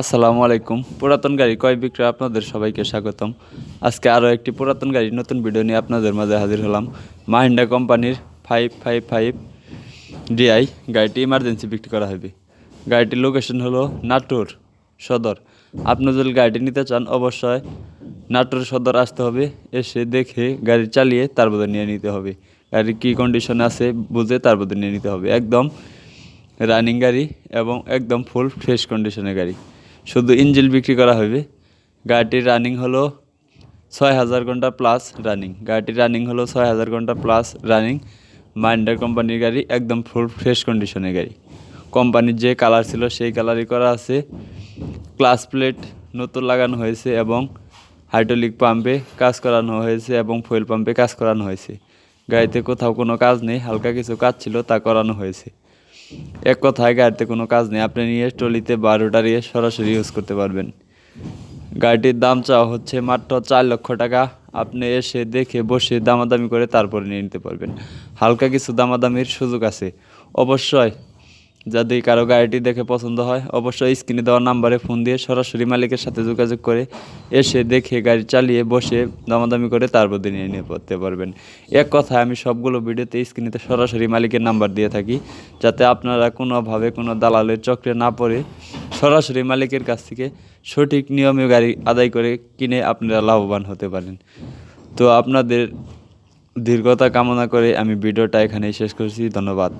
আসসালামু আলাইকুম। পুরাতন গাড়ি ক্রয় বিক্রয় আপনাদের সবাইকে স্বাগতম। আজকে আরও একটি পুরাতন গাড়ির নতুন ভিডিও নিয়ে আপনাদের মাঝে হাজির হলাম। মাহিন্ডা কোম্পানির ফাইভ ফাইভ ফাইভ ডিআই গাড়িটি ইমার্জেন্সি বিক্রি করা হবে গাড়িটির লোকেশন হলো নাটোর সদর। আপনি যদি গাড়িটি নিতে চান, অবশ্যই নাটোর সদর আসতে হবে। এসে দেখে গাড়ি চালিয়ে তারপর নিয়ে নিতে হবে। গাড়ি কী কন্ডিশন আছে, বুঝে তারপর নিয়ে নিতে হবে। একদম রানিং গাড়ি এবং একদম ফুল ফ্রেশ কন্ডিশনের গাড়ি। শুধু ইঞ্জিল বিক্রি করা হবে। গাড়িটির রানিং হলো ছয় হাজার ঘণ্টা প্লাস রানিং গাড়িটির রানিং হলো ছয় হাজার ঘণ্টা প্লাস রানিং মাইন্ডার কোম্পানির গাড়ি একদম ফুল ফ্রেশ কন্ডিশনের গাড়ি। কোম্পানির যে কালার ছিল সেই কালারই করা আছে। ক্লাস প্লেট নতুন লাগানো হয়েছে এবং হাইড্রোলিক পাম্পে কাজ করানো হয়েছে এবং ফুয়েল পাম্পে কাজ করানো হয়েছে। গাড়িতে কোথাও কোনো কাজ নেই, হালকা কিছু কাজ ছিল তা করানো হয়েছে। এক কথায় গাড়িতে কোনো কাজ নেই। আপনি নিয়ে ট্রলিতে বারোটা রিয়ে সরাসরি ইউজ করতে পারবেন। গাড়িটির দাম চাওয়া হচ্ছে মাত্র চার লক্ষ টাকা। আপনি এসে দেখে বসে দামাদামি করে তারপরে নিয়ে নিতে পারবেন। হালকা কিছু দামাদামির সুযোগ আছে। অবশ্যই যদি কারও গাড়িটি দেখে পছন্দ হয়, অবশ্যই স্ক্রিনে দেওয়া নাম্বারে ফোন দিয়ে সরাসরি মালিকের সাথে যোগাযোগ করে এসে দেখে গাড়ি চালিয়ে বসে দামাদামি করে তারপর দিয়ে নিয়ে পড়তে পারবেন। এক কথায় আমি সবগুলো ভিডিওতে স্ক্রিনেতে সরাসরি মালিকের নাম্বার দিয়ে থাকি, যাতে আপনারা কোনোভাবে কোনো দালালের চক্রে না পড়ে সরাসরি মালিকের কাছ থেকে সঠিক নিয়মে গাড়ি আদায় করে কিনে আপনারা লাভবান হতে পারেন। তো আপনাদের দীর্ঘতা কামনা করে আমি ভিডিওটা এখানেই শেষ করছি। ধন্যবাদ।